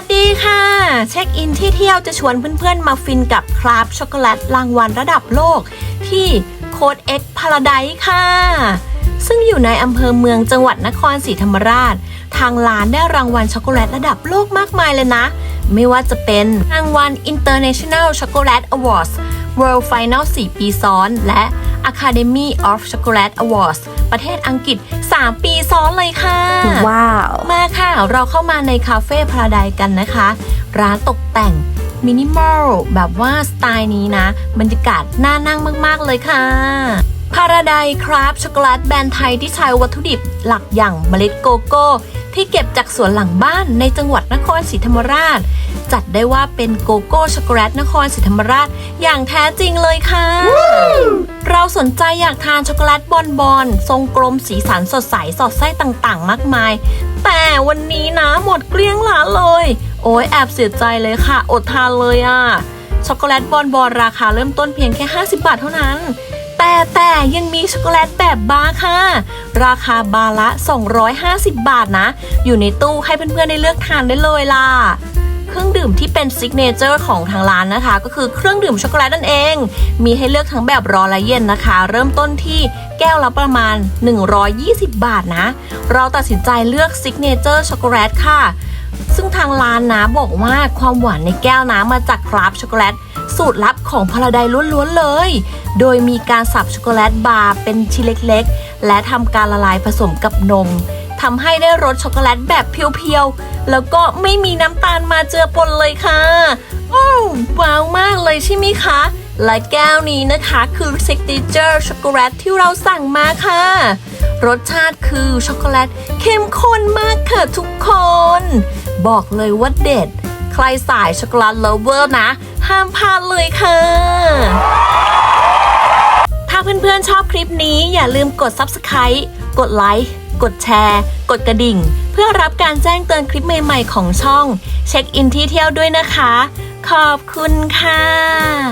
วัสดีค่ะ เช็คอินที่เที่ยวจะชวนเพื่อนๆ มาฟินกับคราฟช็อกโกแลตรางวัลระดับโลก ที่โคดเอ็กพาราไดค่ะ ซึ่งอยู่ในอำเภอเมืองจังหวัดนครศรีธรรมราช ทางร้านได้รางวัลช็อกโกแลตระดับโลกมากมายเลยนะ ไม่ว่าจะเป็นรางวัล International Chocolate Awards World Final 4 ปีซ้อน และ Academy of Chocolate Awards ประเทศอังกฤษ 3 ปีซ้อนเลยค่ะ ว้าว มาค่ะ เราเข้ามาในคาเฟ่พาราไดกันนะคะ ร้านตกแต่งมินิมอลแบบว่าสไตล์นี้นะ บรรยากาศน่านั่งมาก ๆ เลยค่ะพาราไดครับช็อกโกแลตแบรนด์ไทยที่ใช้วัตถุดิบหลักอย่างเมล็ดโกโก้ ที่เก็บจากสวนหลังบ้านในจังหวัดนครศรีธรรมราช จัดได้ว่าเป็นโกโก้ช็อกโกแลตนครศรีธรรมราชอย่างแท้จริงเลยค่ะ เราสนใจอยากทานช็อกโกแลตบอนบอนทรงกลมสีสันสดใสสอดไส้ต่างๆ มากมาย แต่วันนี้นะหมดเกลี้ยงร้าเลย โอ้ยแอบเสียใจเลยค่ะ อดทานเลยอะ่ะช็อกโกแลตบอนบอนราคาเริ่มต้นเพียงแค่ 50 บาทเท่านั้น แต่แต่ยังมีช็อกโกแลตแบบบาร์ค่ะ ราคาบาร์ละ 250 บาทนะ อยู่ในตู้ให้เพื่อนๆได้เลือกทานได้เลยล่ะ เครื่องดื่มที่เป็นซิกเนเจอร์ของทางร้านนะคะ ก็คือเครื่องดื่มช็อกโกแลตนั่นเอง มีให้เลือกทั้งแบบร้อนและเย็นนะคะ เริ่มต้นที่แก้วละประมาณ 120 บาทนะ เราตัดสินใจเลือกซิกเนเจอร์ช็อกโกแลตค่ะ ซึ่งทางร้านนะบอกว่าความหวานในแก้วน้ำมาจากคราฟช็อกโกแลตสูตรลับของพาราไดล้วนๆเลย โดยมีการสับช็อกโกแลตบาร์เป็นชิ้นเล็กๆ และทำการละลายผสมกับนม ทำให้ได้รสช็อกโกแลตแบบเพียวๆ แล้วก็ไม่มีน้ำตาลมาเจือปนเลยค่ะโอ้าวว้าวมากเลยใช่ไหมคะ และแก้วนี้นะคะคือ Signature ช็อกโกแลตที่เราสั่งมาค่ะ รสชาติคือช็อกโกแลตเข้มข้นมากค่ะทุกคน บอกเลยว่าเด็ด ใครสายช็อกโกแลตเลเวอร์นะ ห้ามพลาดเลยค่ะถ้าเพื่อนๆชอบคลิปนี้อย่าลืมกด Subscribe กดไลค์ กดแชร์ กดกระดิ่ง เพื่อรับการแจ้งเตือนคลิปใหม่ๆของช่อง เช็คอินที่เที่ยวด้วยนะคะ ขอบคุณค่ะ